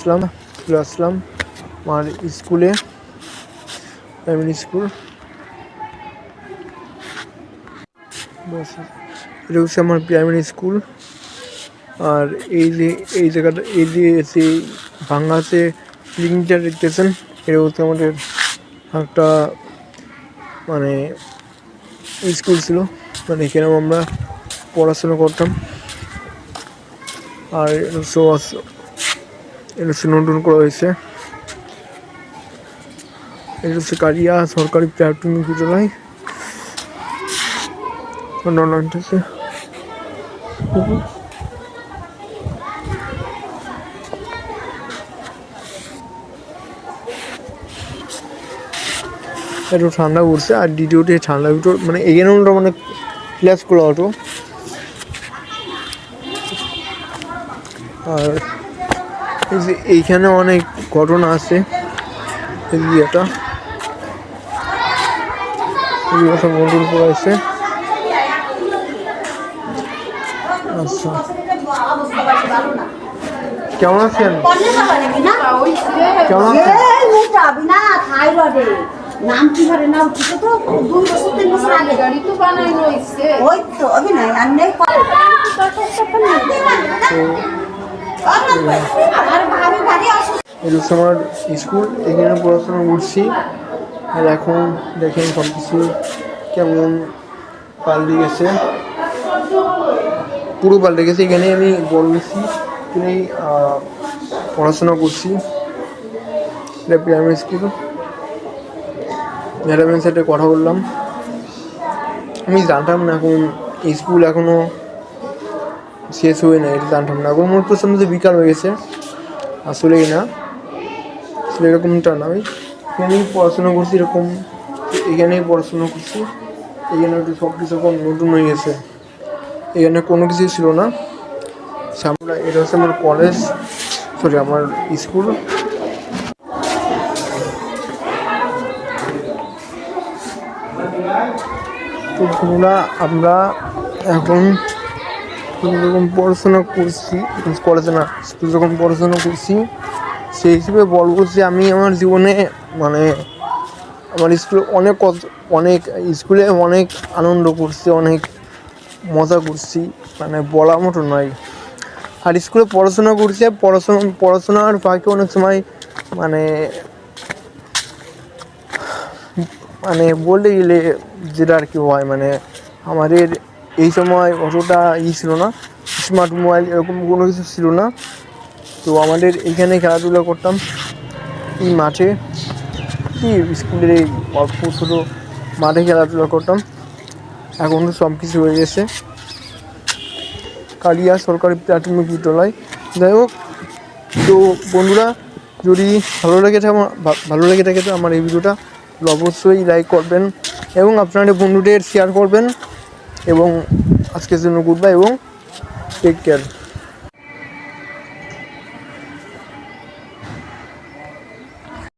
আসলাম, চলে আসলাম আমার স্কুলে প্রাইমারি স্কুল এটা হচ্ছে আমার প্রাইমারি স্কুল আর এই যে, এই জায়গাটা, এই যে সেই বাংলাতে লিঙ্কটা দেখতেছেন, এটা হচ্ছে আমাদের একটা মানে স্কুল ছিল। মানে এখানেও আমরা পড়াশোনা করতাম। আর ওয়াস- এটা হচ্ছে নতুন করা হয়েছে। এটা হচ্ছে কারিয়া সরকারি প্রাথমিক বিদ্যালয় নর্নান্ট আছে একটু ঠান্ডা পড়ছে আর দ্বিতীয়তে ঠান্ডা ভিতর মানে এখানে ওটা মানে ক্লাস করা হতো আর এইখানে অনেক ঘটনা আছে সব নতুন করে আছে আচ্ছা কেমন আছেন কেমন আছেন এই মোটা বিনা থাইরয়েডে নাম কি করে নাম কি তো দুই বছর তিন বছর আগে গাড়ি তো বানাইলো ইচ্ছে ওই তো অভিনয় আর নেই আমার স্কুল, এখানে পড়াশোনা করছি। আর এখন দেখেন সব কিছু কেমন পাল্টে গেছে। পুরো পাল্টে গেছে। এখানে আমি বড় গেছি পড়াশোনা করছি। এটা প্রাইমারি স্কুল ম্যাডামের সাথে কথা বললাম। আমি জানতাম না এখন স্কুল এখনও শেষ হয়ে নাই, এটা জানতাম না। এখন মোট প্রথম যে বিকাল হয়ে গেছে আসলেই না। আসলে এরকমটা না আমি এখানেই পড়াশোনা করছি, এরকম এখানেই পড়াশোনা করছি। এখানে একটু সব কিছু এখন নতুন হয়ে গেছে। এখানে কোনো কিছু ছিল না। সামনে এটা হচ্ছে আমার কলেজ সরি আমার স্কুল আমরা এখন যখন পড়াশোনা করছি কলেজে না, স্কুল যখন পড়াশোনা করছি, সেই হিসেবে বলব যে আমি আমার জীবনে মানে আমার স্কুলে অনেক অনেক, স্কুলে অনেক আনন্দ করছি, অনেক মজা করছি মানে বলার মতো নয়। আর স্কুলে পড়াশোনা করছি পড়াশোনা, পড়াশোনার ফাঁকে অনেক সময় মানে মানে বলতে গেলে যেটা আর কি হয় মানে আমাদের এই সময় অতটা ই ছিল না স্মার্ট মোবাইল এরকম কোনো কিছু ছিল না। তো আমাদের এখানে খেলাধুলা করতাম এই মাঠে। কি স্কুলের এই অল্প ছোটো মাঠে খেলাধুলা করতাম। এখন তো সব কিছু হয়ে গেছে। কালিয়া সরকারি প্রাথমিক বিদ্যালয়। যাই হোক, তো বন্ধুরা, যদি ভালো লেগে থাকে আমার ভালো লেগে থাকে তো আমার এই ভিডিওটা অবশ্যই লাইক করবেন এবং আপনাদের বন্ধুদের শেয়ার করবেন। এবং আজকের জন্য গুড বাই এবং টেক কেয়ার